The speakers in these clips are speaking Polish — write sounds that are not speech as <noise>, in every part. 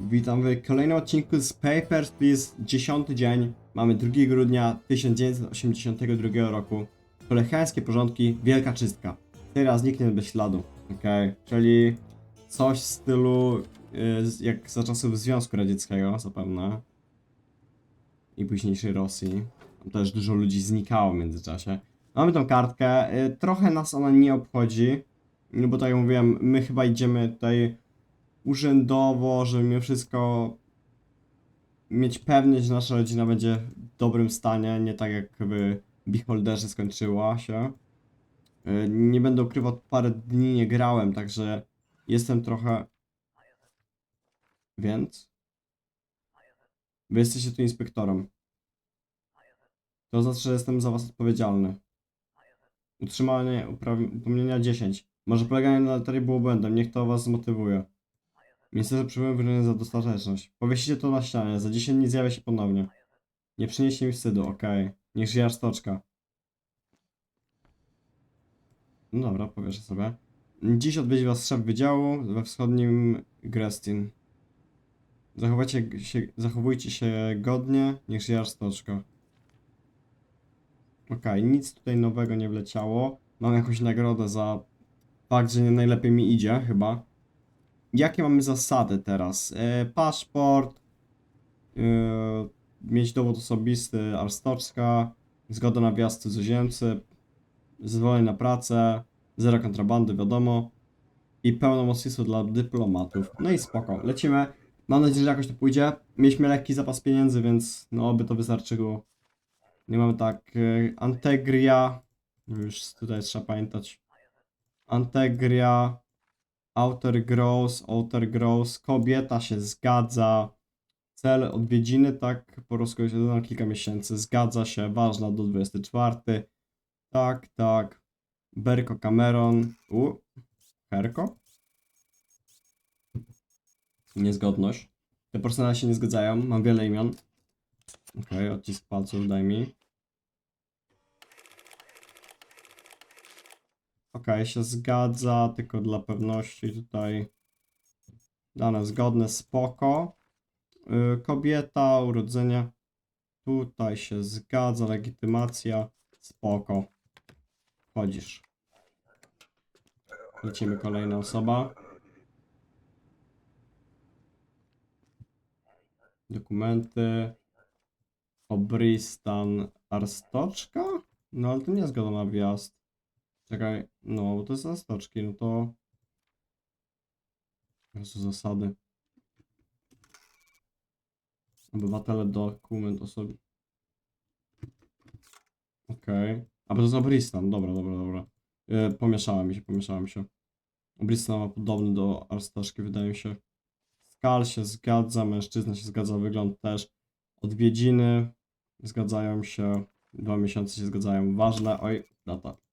Witam w kolejnym odcinku z Papers, Please. Dziesiąty dzień. Mamy 2 grudnia 1982 roku. Kolechańskie porządki, wielka czystka. Teraz zniknie bez śladu. Okej, czyli coś w stylu y, z- jak za czasów Związku Radzieckiego zapewne. I późniejszej Rosji. Tam też dużo ludzi znikało w międzyczasie. Mamy tą kartkę. y, Trochę nas ona nie obchodzi. No bo tak jak mówiłem, my chyba idziemy tutaj urzędowo, żeby mimo wszystko mieć pewność, że nasza rodzina będzie w dobrym stanie, nie tak jak w Beholderze skończyła się. Yy, Nie będę ukrywał, parę dni nie grałem, także jestem trochę... Więc? Wy jesteście tu inspektorem. To znaczy, że jestem za was odpowiedzialny. Utrzymanie upomnienia 10. Może poleganie na loterii było błędem, niech to was zmotywuje. Ministerstwo przyjmuje wyróżnienie za dostateczność. Powiesicie to na ścianie, za 10 nie zjawia się ponownie. Nie przyniesie mi wstydu, okej. Niech żyje stoczka. No dobra, powieszę sobie. Dziś odwiedzi was szef wydziału we wschodnim Grestin. Zachowajcie się, zachowujcie się godnie, niech żyje stoczka. Okej, nic tutaj nowego nie wleciało. Mam jakąś nagrodę za fakt, że nie najlepiej mi idzie, chyba. Jakie mamy zasady teraz? E, paszport, e, mieć dowód osobisty, arstoczka, zgoda na wjazd cudzoziemcy, zezwolenie na pracę, zero kontrabandy, wiadomo, i pełnomocnictwo dla dyplomatów. No i spoko, lecimy. Mam nadzieję, że jakoś to pójdzie. Mieliśmy lekki zapas pieniędzy, więc no oby to wystarczyło. Nie mamy tak, e, Antegria, już tutaj trzeba pamiętać. Antegria, Outer Gross, Outer Gross, kobieta się zgadza. Cel odwiedziny, tak, po rozkończeniu na kilka miesięcy, zgadza się, ważna do 24. Tak, tak. Berko Cameron, u, Herko? Niezgodność. Te personale się nie zgadzają, mam wiele imion. Okej, odcisk palców daj mi. Okej, się zgadza, tylko dla pewności tutaj dane zgodne, spoko. Yy, kobieta, urodzenie, tutaj się zgadza, legitymacja, spoko. Chodzisz. Lecimy kolejna osoba. Dokumenty. Obristan Arstoczka? No ale to nie zgoda na wjazd. Czekaj, no bo to jest na no to... Jezu, zasady. Obywatele, dokument osoby. Okej. A bo to jest Obristan, dobra, dobra, dobra. Pomieszałem mi się, pomieszałem się. Obristan ma podobny do Arstoczki, wydaje mi się. Skal się zgadza, mężczyzna się zgadza, wygląd też. Odwiedziny zgadzają się, dwa miesiące się zgadzają. Ważne, oj, data.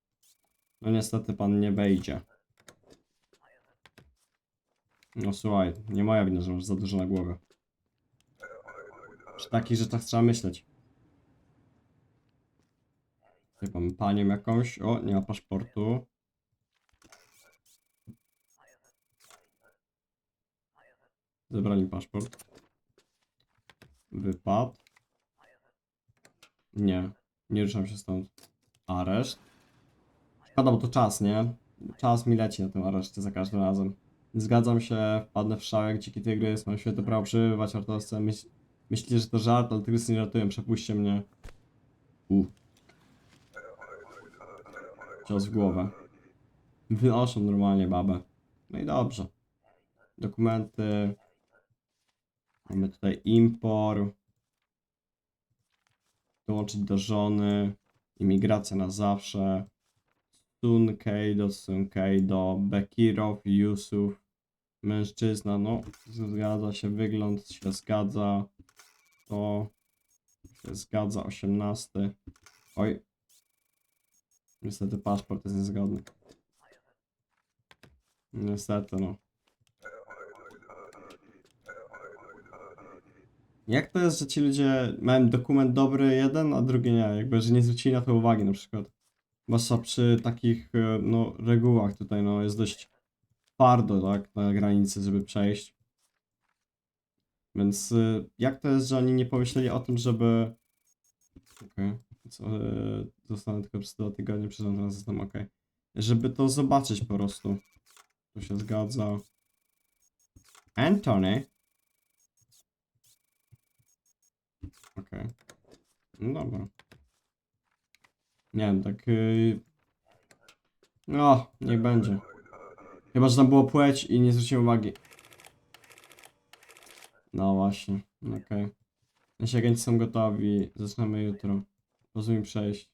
No niestety pan nie wejdzie. No słuchaj, nie moja wina, że masz za dużo na głowie. Przy takich rzeczach trzeba myśleć. Tutaj mamy panią jakąś. O, nie ma paszportu. Zebrali paszport. Wypad. Nie, nie ruszam się stąd. Areszt. Bo to czas, nie? Czas mi leci na tym areszcie za każdym razem. Zgadzam się, wpadnę w szał jak dziki tygrys, mam świetne prawo przybywać w Artosce. Myśl, myślicie, że to żart, ale tygrysy nie ratują, przepuśćcie mnie. U. Cios w głowę. Wynoszą normalnie babę. No i dobrze. Dokumenty. Mamy tutaj impor. Dołączyć do żony. Imigracja na zawsze. Sunkeido, Sunkeido, Bekirow, Yusuf. Mężczyzna, no zgadza się, wygląd się zgadza. To się zgadza, 18. Oj. Niestety paszport jest niezgodny. Niestety, no. Jak to jest, że ci ludzie mają dokument dobry jeden, a drugi nie? Jakby, że nie zwrócili na to uwagi na przykład. Zwłaszcza przy takich, e, no, regułach tutaj, no, jest dość twardo, tak, na granicy, żeby przejść. Więc y, jak to jest, że oni nie pomyśleli o tym, żeby... Okej, co, y, zostanę tylko przez dwa tygodnie, przeczytam ten system, okej. Żeby to zobaczyć po prostu. To się zgadza. Anthony? Okej. No dobra. Nie wiem, tak... Yy... No, niech będzie. Chyba, że tam było płeć i nie zwróciłem uwagi. No właśnie, okej. Nasi agenci są gotowi, zaczynamy jutro. Mi przejść.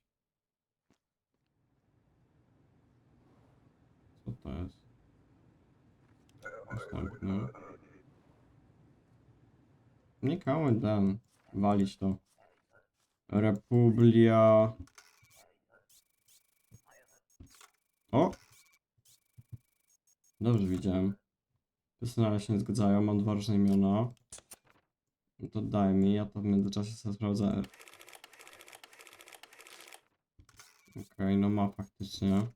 Co to jest? Następny. Nie kałem ten. Walić to. Republia. O! Dobrze widziałem. Personale się nie zgadzają, mam dwa różne imiona. No To daj mi, ja to w międzyczasie sobie sprawdzę. Okej, no ma faktycznie.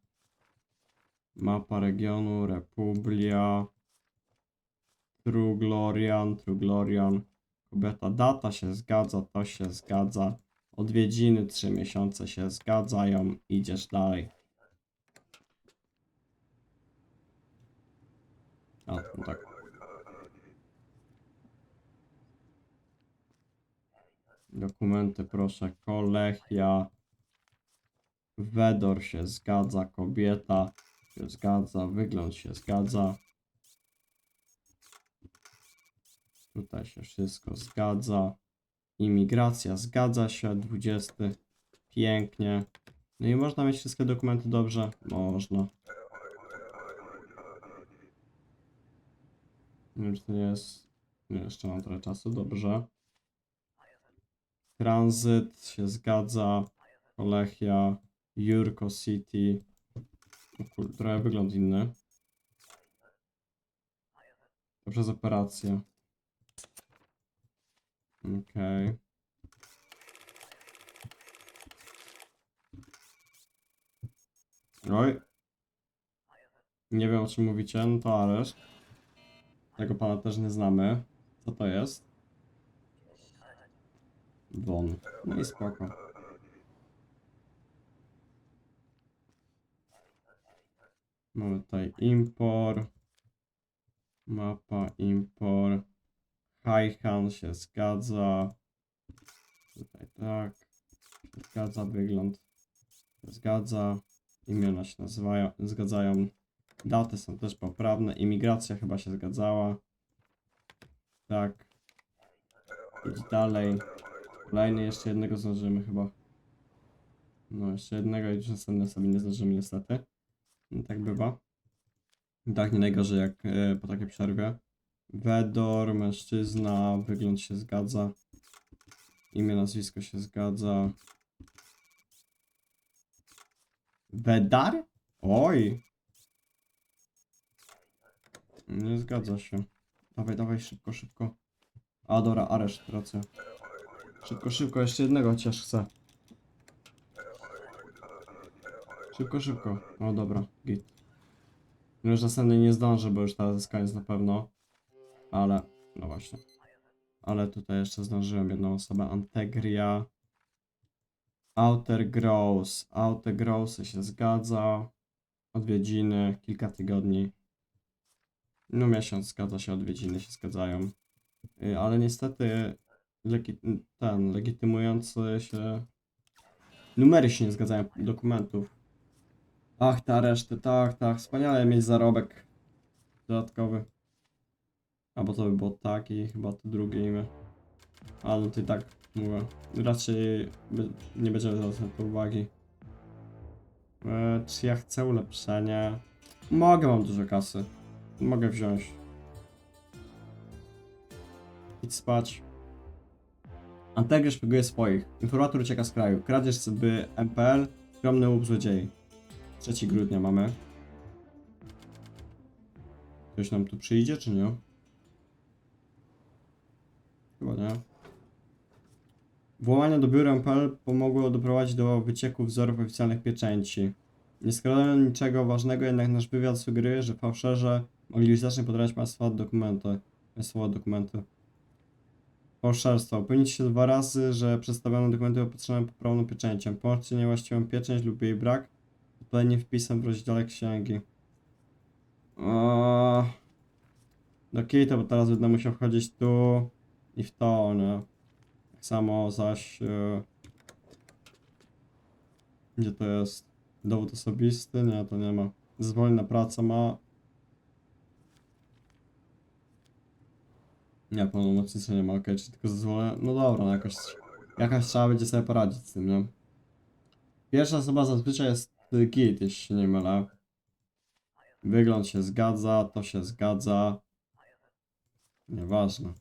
Mapa regionu, Republia. True Glorian, True Glorian. Kobieta, data się zgadza, to się zgadza. Odwiedziny 3 miesiące się zgadzają, idziesz dalej. A, no tak. Dokumenty proszę, Kolechia. Wedor się zgadza, kobieta się zgadza, wygląd się zgadza. Tutaj się wszystko zgadza. Imigracja zgadza się, 20. Pięknie. No i można mieć wszystkie dokumenty dobrze? Można. Nie wiem, czy to jest. Nie, jeszcze mam trochę czasu, dobrze. Tranzyt się zgadza. Kolechia, Jurko City. O kur- trochę wygląd inny. To przez operację. Okej. Oj. Nie wiem o czym mówicie, no to areszt. Tego pana też nie znamy. Co to jest? Won. No i spoko. Mamy tutaj import. Mapa import. Highhan się zgadza. Tutaj tak. Zgadza wygląd. Zgadza. Imiona się nazywają, zgadzają. Daty są też poprawne. Imigracja chyba się zgadzała. Tak. Idź dalej. Kolejny jeszcze jednego zdążymy chyba. No, jeszcze jednego i już następne sobie nie zdążymy niestety. No, tak bywa. Tak, nie najgorzej jak e, po takiej przerwie. Wedor, mężczyzna, wygląd się zgadza. Imię, nazwisko się zgadza. Wedar? Oj! Nie zgadza się. Dawaj, dawaj, szybko, szybko. A, dobra, areszt, racja. Szybko, szybko, jeszcze jednego chociaż chcę. Szybko, szybko. O, dobra, git. Już następny nie zdążę, bo już teraz jest na pewno. Ale, no właśnie. Ale tutaj jeszcze zdążyłem jedną osobę. Antegria. Outer Gross. Outer Gross się zgadza. Odwiedziny, kilka tygodni. No miesiąc zgadza się, odwiedziny się zgadzają. Y, Ale niestety legi ten legitymujący się numery się nie zgadzają dokumentów. Ach, ta reszty, tak, tak. Wspaniale mieć zarobek dodatkowy. Albo to by było tak i chyba to drugie imię. A no to i tak mówię. Raczej nie będziemy zwracać na to uwagi. E, czy ja chcę ulepszenie? Mogę, mam dużo kasy. Mogę wziąć. Idź spać. Antegry szpieguje swoich. Informator ucieka z kraju. Kradzież by MPL. Skromny łup złodziei. 3 grudnia mamy. Ktoś nam tu przyjdzie, czy nie? Chyba nie. Włamania do biura MPL pomogło doprowadzić do wycieku wzorów oficjalnych pieczęci. Nie skradano niczego ważnego, jednak nasz wywiad sugeruje, że fałszerze mogli znacznie podrać państwa dokumenty. Państwowe dokumenty. Fałszerstwo. Upewnić się dwa razy, że przedstawione dokumenty opatrzone poprawną pieczęcią. Pomożcie niewłaściwą pieczęć lub jej brak. Odpowiednim wpisem w rozdziale księgi. O... Do kita, bo teraz będę musiał wchodzić tu i w to, nie? Tak samo zaś... e, Gdzie to jest? Dowód osobisty? Nie, to nie ma. Zezwolenie na pracę ma. Nie, pełnomocnictwa nie ma, okej, czy tylko zezwolenie? No dobra, no jakoś, jakaś trzeba będzie sobie poradzić z tym, nie? Pierwsza osoba zazwyczaj jest git, jeśli się nie mylę. Wygląd się zgadza, to się zgadza. Nieważne.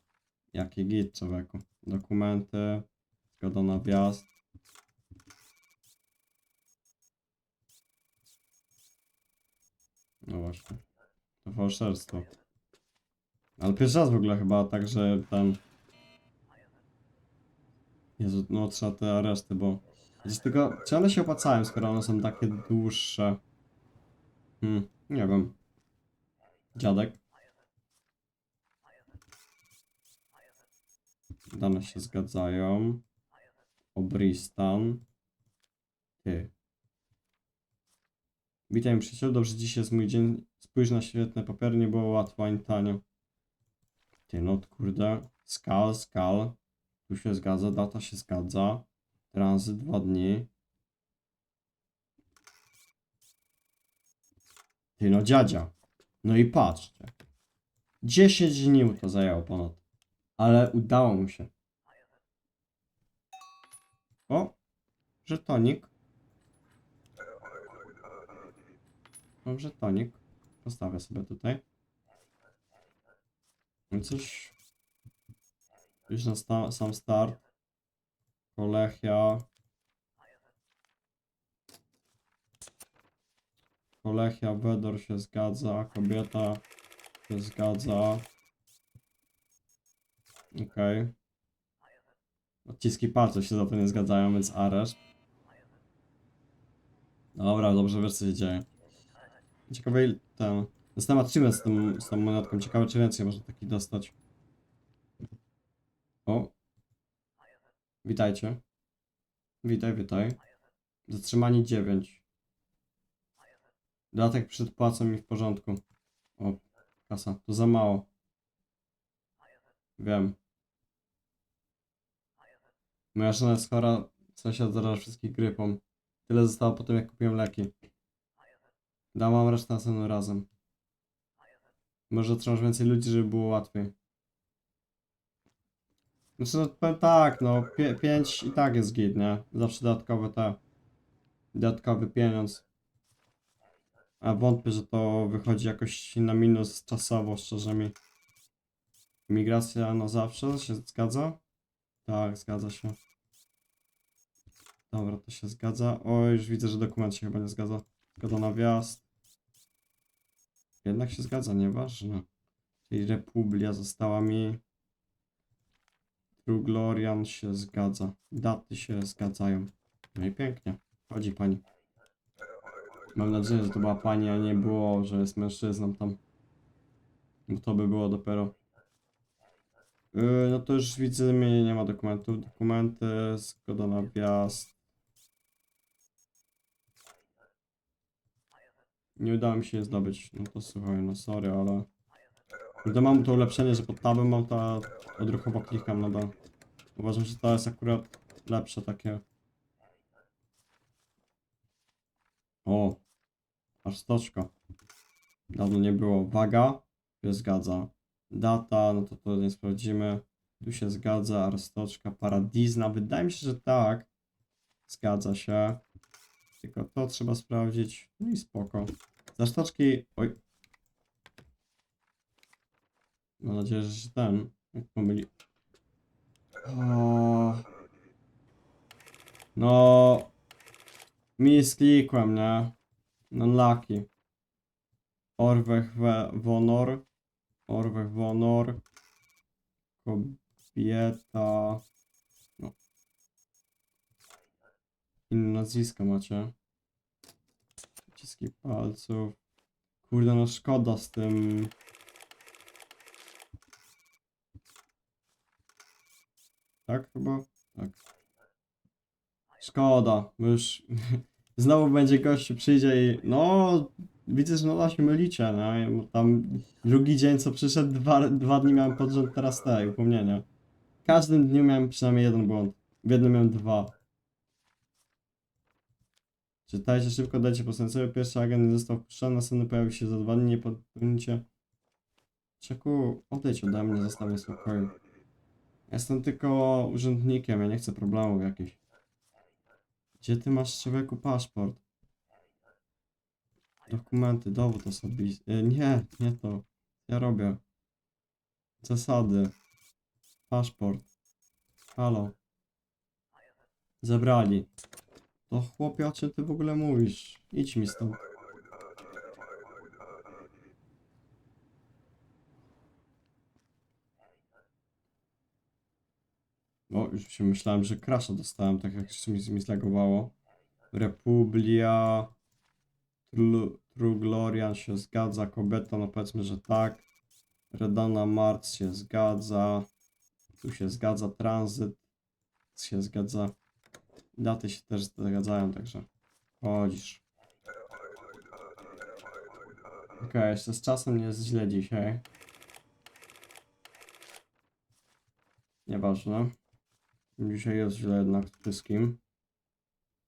Jaki git, człowieku. Dokumenty, zgoda na wjazd. No właśnie. To fałszerstwo. Ale pierwszy raz w ogóle chyba tak, że ten... Jezu, no trzeba te areszty, bo... Chociaż tylko, czy one się opłacają, skoro one są takie dłuższe? Hmm, nie wiem. Dziadek. Dane się zgadzają. Obristan. Ty. Witaj przyjacielu, dobrze dziś jest mój dzień. Spójrz na świetne papiery, nie było łatwo ani tanio. Ty no kurde. Skal, skal. Tu się zgadza, data się zgadza. Tranzyt dwa dni. Ty no dziadzia. No i patrzcie. 10 dni mu to zajęło ponad. Ale udało mu się. O! Żetonik. Mam żetonik. Postawię sobie tutaj. No coś. Już na sta sam start. Kolechia. Kolechia, Wedor się zgadza. Kobieta się zgadza. Okej. Odciski palców się za to nie zgadzają, więc areszt. Dobra, dobrze wiesz co się dzieje. Ciekawe ile ten... Dostałem achievement z, tym, z tą monetką. Ciekawe czy więcej można taki dostać. O. Witajcie. Witaj, witaj. Zatrzymanie 9. Dodatek przed płacą mi w porządku. O, kasa. To za mało. Wiem. Moja żona jest chora, sąsiad zaraża wszystkich grypą. Tyle zostało po tym, jak kupiłem leki. Dałam resztę następnym razem. Może otrzymasz więcej ludzi, żeby było łatwiej. Znaczy, no tak, no, 5 i tak jest git, nie? Zawsze dodatkowe te, dodatkowy pieniądz. A wątpię, że to wychodzi jakoś na minus czasowo, szczerze mi. Migracja na zawsze, się zgadza? Tak, zgadza się. Dobra, to się zgadza. O, już widzę, że dokument się chyba nie zgadza. Zgoda na wjazd. Jednak się zgadza, nieważne. Czyli Republia została mi. True Glorian się zgadza. Daty się zgadzają. No i pięknie. Chodzi pani. Mam nadzieję, że to była pani, a nie było, że jest mężczyzną tam. Bo to by było dopiero. Yy, no to już widzę, mnie nie ma dokumentów. Dokumenty, zgoda na wjazd. Nie udało mi się je zdobyć. No to słuchaj, no sorry, ale... Gdy mam to ulepszenie, że pod tabem mam to odruchowo klikam na dole. Uważam, że to jest akurat lepsze takie. O! Aż stoczka. Dawno nie było. Waga się zgadza. Data, no to to nie sprawdzimy. Tu się zgadza. Arstoczka, paradizna. Wydaje mi się, że tak. Zgadza się. Tylko to trzeba sprawdzić. No i spoko. Za sztoczki... Oj. Mam nadzieję, że ten... Jak pomyli... O... No... Mi sklikłem, nie? No lucky. Orwech we Wonor. Orwech Wonor. Kobieta. No. Inne nazwiska macie. Ciski palców. Kurde, no szkoda z tym. Tak chyba? Tak. Szkoda, bo już <laughs> znowu będzie gościu przyjdzie i no widzę, że nadal się mylicie, no tam drugi dzień co przyszedł, dwa, dwa dni miałem pod rząd teraz te upomnienia. W każdym dniu miałem przynajmniej jeden błąd. W jednym miałem dwa. Czytajcie szybko, dajcie postępowanie. Pierwszy agent został wpuszczony, następny pojawił się za dwa dni, nie powinniście... Czeku, odejdź ode mnie, zostaw mnie w spokoju. Jestem tylko urzędnikiem, ja nie chcę problemów jakichś. Gdzie ty masz człowieku paszport? Dokumenty, dowód osobisty. E, Nie, nie to. Ja robię. Zasady. Paszport. Halo. Zebrali. To chłopie, o czym ty w ogóle mówisz? Idź mi stąd. O, już się myślałem, że crasha dostałem, tak jak się mi, mi zlagowało. Republia. Tru, True Glorian się zgadza, kobieta, no powiedzmy, że tak. Redana Mars się zgadza. Tu się zgadza, tranzyt się zgadza. Daty się też zgadzają, także chodzisz. Okej, jeszcze z czasem nie jest źle dzisiaj. Nieważne. Dzisiaj jest źle jednak wszystkim.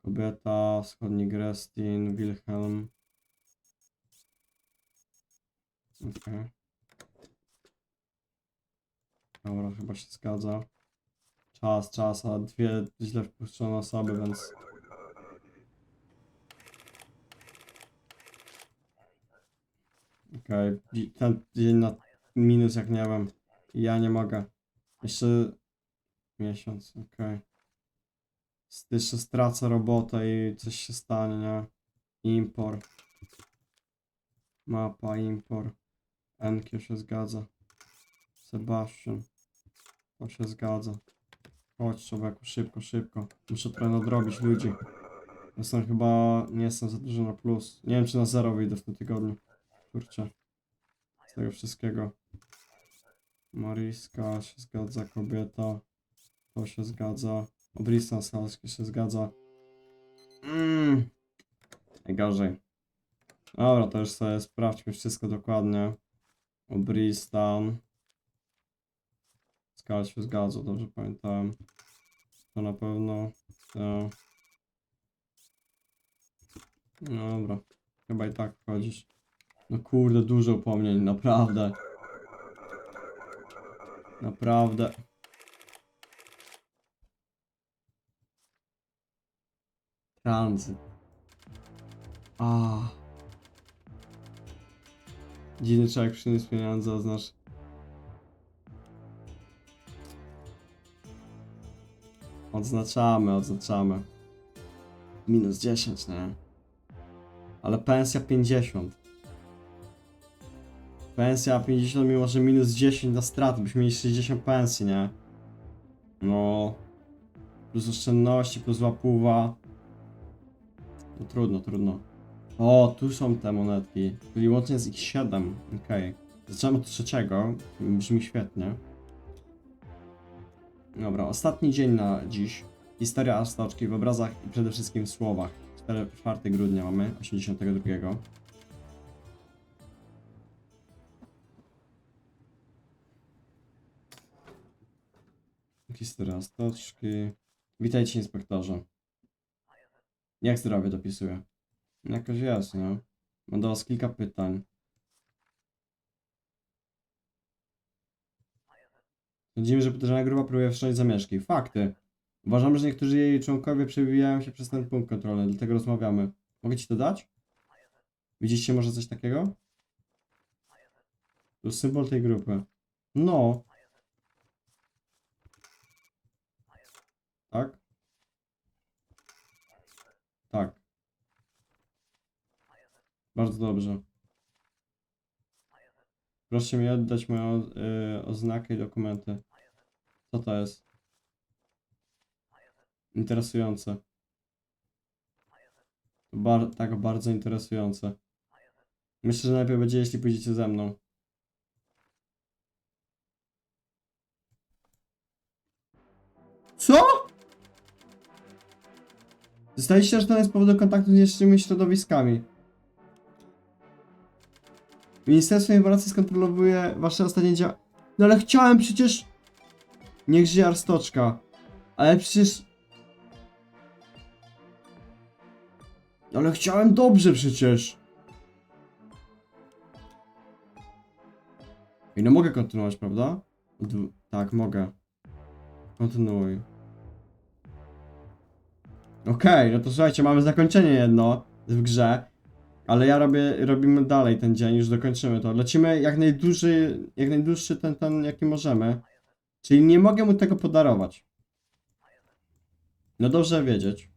Kobieta, wschodni Grestin, Wilhelm. Okej. Dobra, chyba się zgadza. Czas, czas, a dwie źle wpuszczone osoby, więc... Okej, okay. ten dzień na minus jak nie wiem. Ja nie mogę. Jeszcze miesiąc, okej. Okay. Jeszcze stracę robotę i coś się stanie, nie? Impor. Mapa, impor. Enkio się zgadza. Sebastian. To się zgadza. Chodź człowieku, szybko, szybko. Muszę trochę nadrobić ludzi. Jestem chyba, nie jestem za dużo na plus. Nie wiem czy na zero wyjdę w tym tygodniu. Kurczę. Z tego wszystkiego. Mariska się zgadza, kobieta. To się zgadza. Obristan Salski się zgadza. Mmm. Najgorzej. Dobra, to już sobie sprawdźmy wszystko dokładnie. Obristan. Skal się zgadza, dobrze pamiętałem. To na pewno. To... No Dobra. Chyba i tak wchodzisz. No kurde, dużo upomnień, naprawdę. Naprawdę. Tranzyt. A. Dziwny człowiek przyniósł pieniądze, oznacz. Odznaczamy, odznaczamy. Minus 10, nie? Ale pensja 50. Pensja 50, mimo że minus 10 na straty, byśmy mieli 60 pensji, nie? No. Plus oszczędności, plus łapuwa. No trudno, trudno. O, tu są te monetki. Czyli łącznie jest ich 7. Okej. Zaczynamy od trzeciego. Brzmi świetnie. Dobra, ostatni dzień na dziś. Historia Astoczki w obrazach i przede wszystkim w słowach. 4, 4 grudnia mamy, 82. Historia Astoczki. Witajcie inspektorze. Jak zdrowie dopisuję? Jakoś nie? Mam do was kilka pytań. Sądzimy, że podejrzana grupa próbuje wszcząć zamieszki. Fakty. Uważamy, że niektórzy jej członkowie przebijają się przez ten punkt kontrolny, dlatego rozmawiamy. Mogę ci to dać? Może coś takiego? To symbol tej grupy. No. Tak? Tak. Bardzo dobrze. Proszę mi oddać moją y, oznakę i dokumenty. Co to jest? Interesujące. Bar tak, bardzo interesujące. Myślę, że najlepiej będzie, jeśli pójdziecie ze mną. Co? To jest powód do kontaktu z niższymi środowiskami. Ministerstwo Informacji skontroluje wasze ostatnie dzia... No ale chciałem przecież... Niech żyje Arstoczka. Ale przecież... Ale chciałem dobrze przecież. I no mogę kontynuować, prawda? Tak, mogę. Kontynuuj. Okej, no to słuchajcie, mamy zakończenie jedno w grze. Ale ja robię, robimy dalej ten dzień, już dokończymy to. Lecimy jak najdłuższy, jak najdłuższy ten, ten, jaki możemy. Czyli nie mogę mu tego podarować. No dobrze wiedzieć.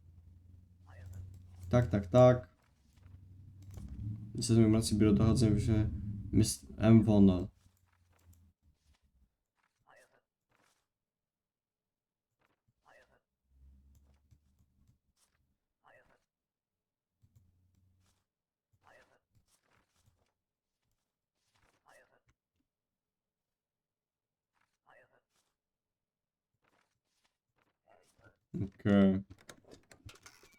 Tak, tak, tak. Niestety mam rację, biuro dochodzenia w Miss M. Okej.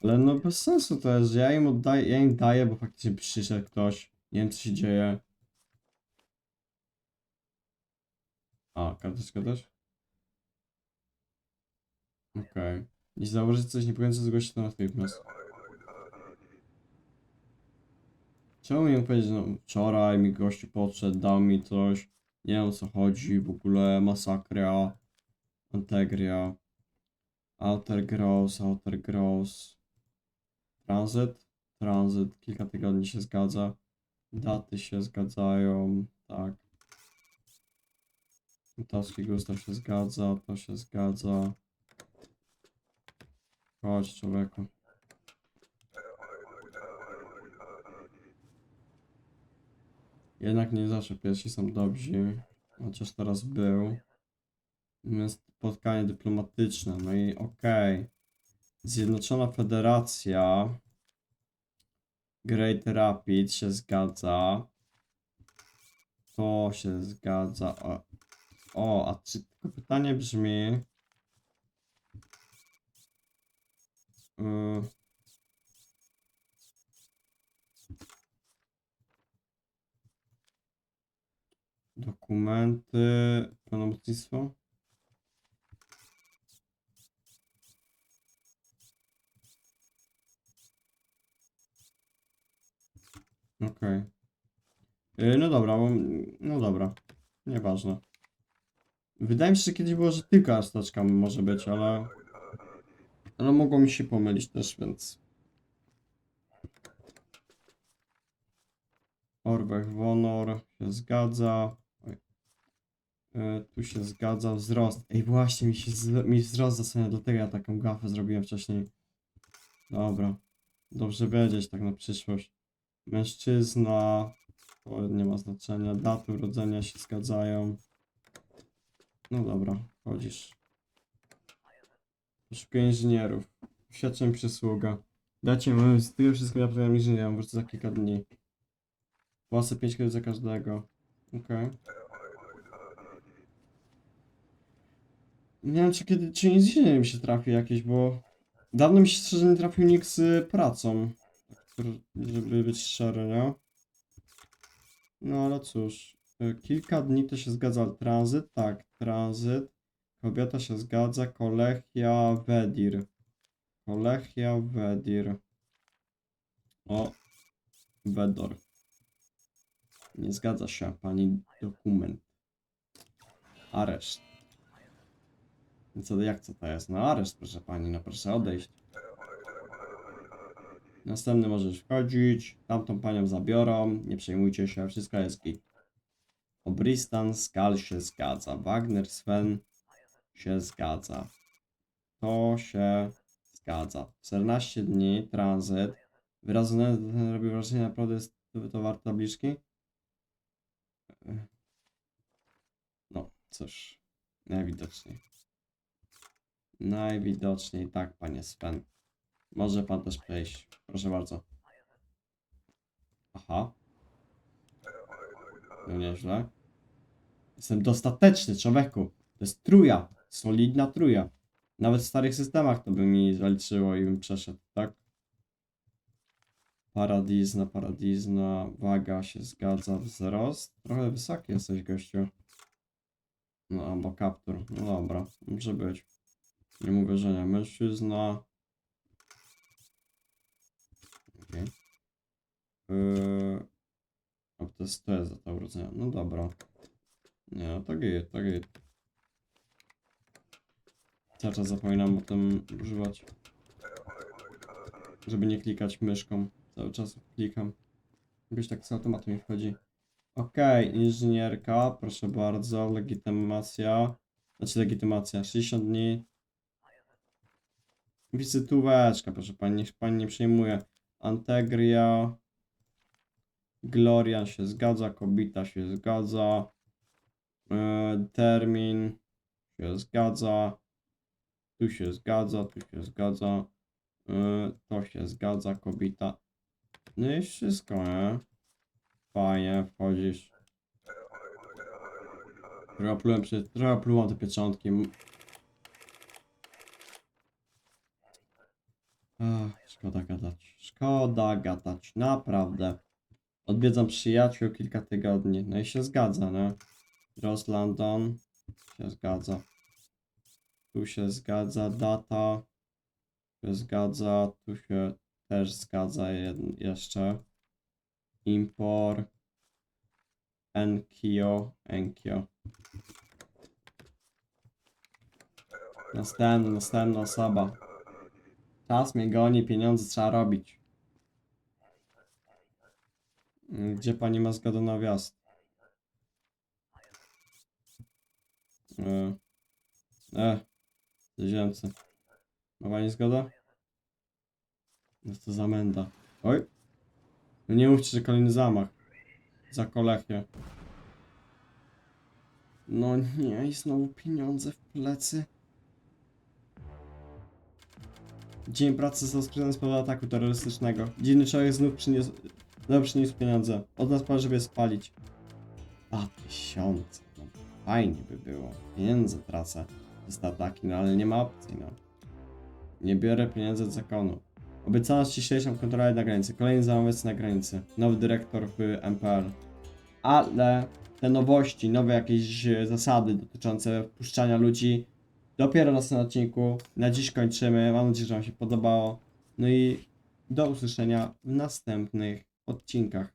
Ale no bez sensu to jest, ja im oddaję, ja im daję, bo faktycznie przyszedł ktoś. Nie wiem co się dzieje. A, karteczka też? Okej. Jeśli zauważycie coś niepokojące, zgłoście to natychmiast. Czemu mi powiedzieć, no, wczoraj mi gościu podszedł, dał mi coś, nie wiem o co chodzi, w ogóle masakra, antegria, outer gross, outer gross, transit, transit, kilka tygodni się zgadza, daty się zgadzają, tak. Taski Gustaw się zgadza, to się zgadza. Chodź człowieku. Jednak nie zawsze pierwsi są dobrzy, chociaż teraz był. Jest spotkanie dyplomatyczne, no i okej. Zjednoczona Federacja Great Rapid się zgadza. To się zgadza. O, o a czy tylko pytanie brzmi. Yy, dokumenty, pełnomocnictwo. Okej. Yy, No dobra, bo, no dobra. Nieważne. Wydaje mi się, że kiedyś było, że tylko astaczka może być, ale... Ale mogło mi się pomylić też, więc... Orwech Wonor się zgadza. Yy, tu się zgadza wzrost. Ej, właśnie mi się mi wzrost zasłania, dlatego ja taką gafę zrobiłem wcześniej. Dobra. Dobrze wiedzieć tak na przyszłość. Mężczyzna, to nie ma znaczenia, daty urodzenia się zgadzają. No dobra, chodzisz. Poszukuję inżynierów. Świadczeń przysługa. Dajcie mi z wszystko ja powiem inżynierom, wrócę za kilka dni. Płacę 5 kg za każdego. Okej. Nie wiem, czy kiedy, czy inżynier mi się trafi jakiś, bo dawno mi się szczerze nie trafił nikt z pracą. Żeby być szczery, nie? No ale cóż, y, kilka dni to się zgadza. Tranzyt, tak, tranzyt. Kobieta się zgadza. Kolechia Wedir. Kolechia Wedir. O, Wedor. Nie zgadza się pani dokument. Areszt. Co, jak co to jest? No areszt, proszę pani, no proszę odejść. Następny możesz wchodzić. Tamtą panią zabiorą. Nie przejmujcie się, wszystko jest git. Obristan, Skal się zgadza. Wagner, Sven się zgadza. To się zgadza. 14 dni, tranzyt. Uznania robi wrażenie, naprawdę jest to, to warte tabliczki. No, cóż. Najwidoczniej. Najwidoczniej tak, panie Sven. Może pan też przejść. Proszę bardzo. Aha. No nieźle. Jestem dostateczny, człowieku. To jest truja. Solidna truja. Nawet w starych systemach to by mi zaliczyło i bym przeszedł, tak? Paradizna, paradizna, waga się zgadza, wzrost. Trochę wysoki jesteś, gościu. No, albo kaptur. No dobra, może być. Nie mówię, że nie. Mężczyzna. Okej. Yy... To jest, to jest data urodzenia. No dobra. Nie, no to git, to git. Cały czas zapominam o tym używać. Żeby nie klikać myszką. Cały czas klikam. Jakoś tak z automatu mi wchodzi. Okej, inżynierka, proszę bardzo, legitymacja. Znaczy legitymacja, 60 dni. Wizytóweczka, proszę pani, niech pani nie przejmuje. Antegria. Gloria się zgadza, Kobita się zgadza. Yy, termin się zgadza. Tu się zgadza, tu się zgadza. Yy, to się zgadza, Kobita. No i wszystko, nie? Fajnie, wchodzisz. Trochę plułem, trochę plułem te pieczątki. Ach, szkoda gadać. Szkoda gadać, naprawdę. Odwiedzam przyjaciół kilka tygodni. No i się zgadza, nie? Ross London się zgadza. Tu się zgadza data. Się zgadza. Tu się też zgadza jeszcze. Impor. Enkio. Enkio. Następna, następna osoba. Czas mnie goni, pieniądze trzeba robić. Gdzie pani ma zgodę na wjazd? E, e ziemcy. Ma pani zgodę? No to zamęda. Oj! No nie mówcie, że kolejny zamach. Za kolechię. No nie, i znowu pieniądze w plecy. Dzień pracy został skryty z powodu ataku terrorystycznego. Dziwny człowiek znów przyniósł, znów przyniósł pieniądze. Od nas pan, żeby je spalić. Dwa tysiące. No, fajnie by było. Pieniądze tracę te ataki, no ale nie ma opcji, no. Nie biorę pieniędzy od zakonu. Obiecano ściślejszą kontrolę na granicy. Kolejny zamawiec na granicy. Nowy dyrektor w MPL. Ale te nowości, nowe jakieś e, zasady dotyczące wpuszczania ludzi dopiero na następnym odcinku. Na dziś kończymy. Mam nadzieję, że Wam się podobało. No i do usłyszenia w następnych odcinkach.